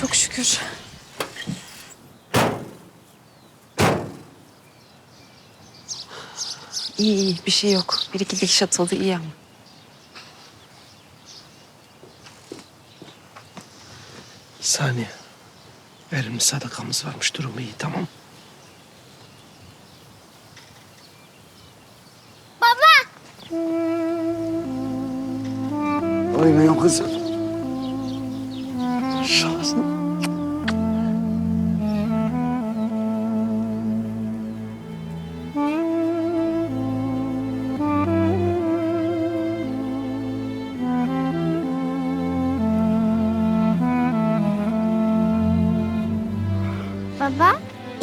Çok şükür. İyi iyi bir şey yok. Bir iki dikiş atıldı iyi ama. Saniye. Verilmiş sadakamız varmış. Durumu iyi tamam. Oynuyor kızım.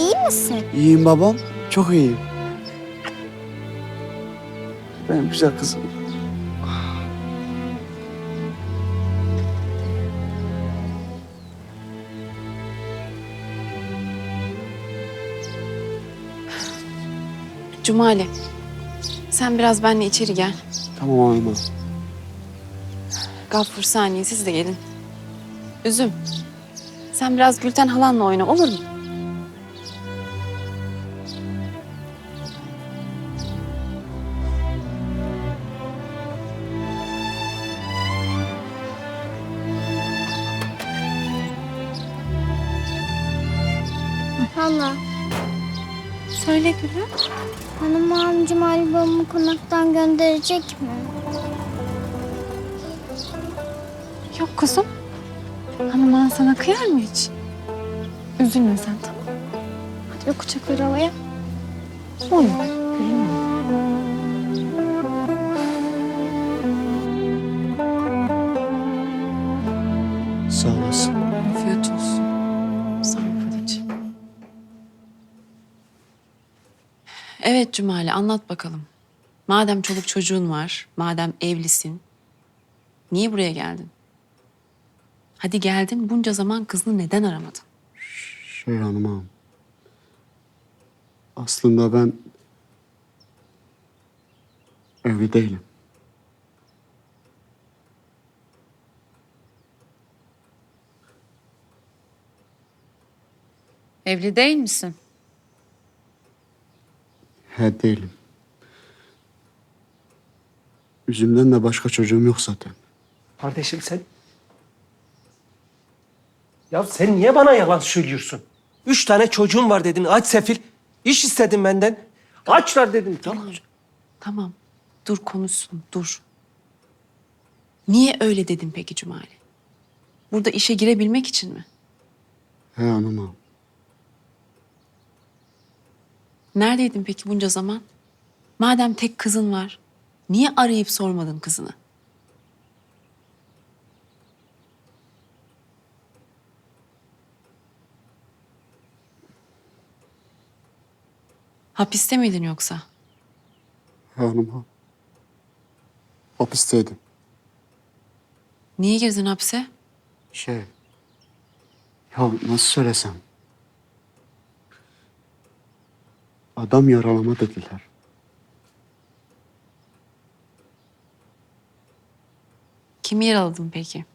İyi misin? İyiyim babam. Çok iyiyim. Benim güzel kızım. Cumali. Sen biraz benimle içeri gel. Tamam anam. Gaffur saniye siz de gelin. Üzüm. Sen biraz Gülten halanla oyna olur mu? Hala, Söyle Gülüm. hanım amcam albümümü konaktan gönderecek mi? Yok kuzum. Hanıman sana kıyar mı hiç? Üzülme sen tamam Hadi bir kucak ver havaya. Oyun. Gülüm. Sağ olasın. Cumali anlat bakalım. Madem çoluk çocuğun var, madem evlisin, niye buraya geldin? Hadi geldin bunca zaman kızını neden aramadın? Şey hanımam. Aslında ben evli değilim. Evli değil misin? He değilim. Yüzümden de başka çocuğum yok zaten. Kardeşim sen... Ya sen niye bana yalan söylüyorsun? Üç tane çocuğum var dedin. Aç sefil. İş istedin benden. Açlar dedim. Tamam. Tamam, dur konuşsun, dur. Niye öyle dedin peki Cumali? Burada işe girebilmek için mi? He hanımam. Neredeydin peki bunca zaman? Madem tek kızın var, niye arayıp sormadın kızını? Hapiste miydin yoksa? He hanımam. Hapisteydim. Niye girdin hapse? Şey... Ya nasıl söylesem? Adam yaralama dediler. Kimi yaraladın peki?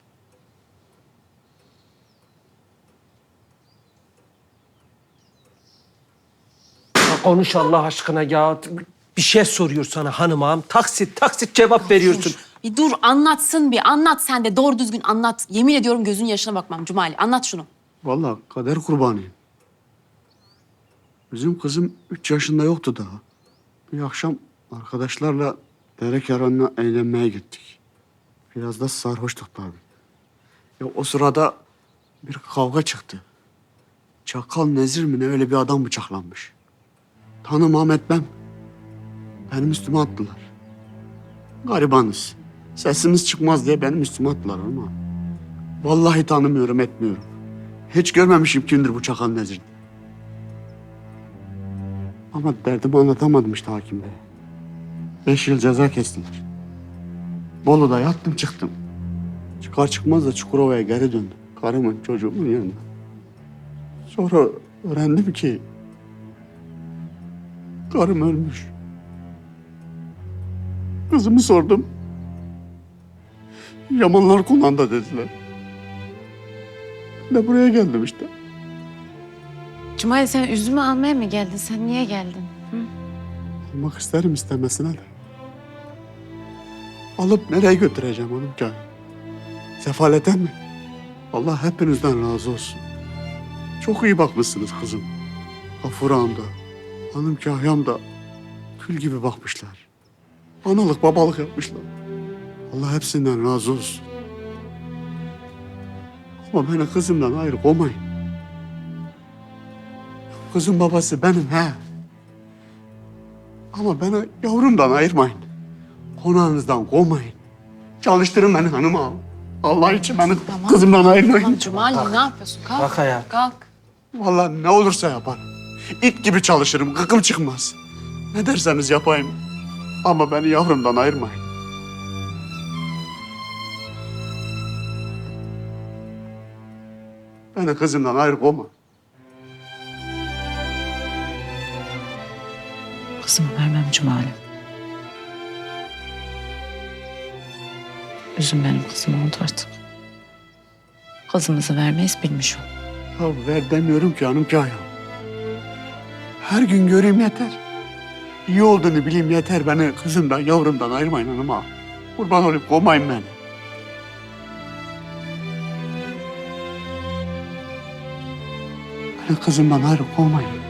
Ya konuş Allah aşkına ya. Bir şey soruyor sana hanım ağam. Taksit taksit cevap veriyorsun. Bir dur anlatsın bir anlat sen de doğru düzgün anlat. Yemin ediyorum gözün yaşına bakmam Cumali anlat şunu. Vallahi kader kurbanıyım. Bizim kızım üç yaşında yoktu daha. Bir akşam arkadaşlarla dere kenarına eğlenmeye gittik. Biraz da sarhoştuk tabii. Ya o sırada bir kavga çıktı. Çakal Nezir mi ne öyle bir adam bıçaklanmış. Tanımam etmem. Benim üstüme attılar. Garibanız. Sesimiz çıkmaz diye benim üstüme attılar ama. Vallahi tanımıyorum etmiyorum. Hiç görmemişim kimdir bu Çakal Nezir. Ama derdimi anlatamadım işte hakim bey. Beş yıl ceza kestiler. Bolu'da yattım çıktım. Çıkar çıkmaz da Çukurova'ya geri döndüm. Karımın çocuğumun yanına. Sonra öğrendim ki karım ölmüş. Kızımı sordum. Yamanlar kullandı dediler. Ben de buraya geldim işte. Cumali sen üzümü almaya mı geldin? Sen niye geldin? Hı? Almak isterim istemesine de. Alıp nereye götüreceğim hanım ki? Sefalete mi? Allah hepinizden razı olsun. Çok iyi bakmışsınız kızım. Gafur ağam da, hanım kahyam da kül gibi bakmışlar. Analık babalık yapmışlar. Allah hepsinden razı olsun. Ama beni kızımdan ayrı koymayın. Kızın babası benim he. Ama beni yavrumdan ayırmayın. Konağınızdan kovmayın. Çalıştırın beni hanıma. Allah için beni Tamam. kızımdan ayırmayın. Tamam Cumali ne yapıyorsun? Kalk. Kalk ayağa. Kalk. Vallahi ne olursa yaparım. İt gibi çalışırım, kıkım çıkmaz. Ne derseniz yapayım. Ama beni yavrumdan ayırmayın. Beni kızımdan ayrı kovma. Kızımı vermem Cumali. Üzüm benim kızım oldu artık. Kızımızı vermeyiz bilmiş ol. Ya ver demiyorum ki hanım kaya. Her gün göreyim yeter. İyi olduğunu bileyim yeter beni kızımdan, yavrumdan ayırmayın hanıma. Kurban olayım kovmayın beni. Beni kızımdan ayrı kovmayın.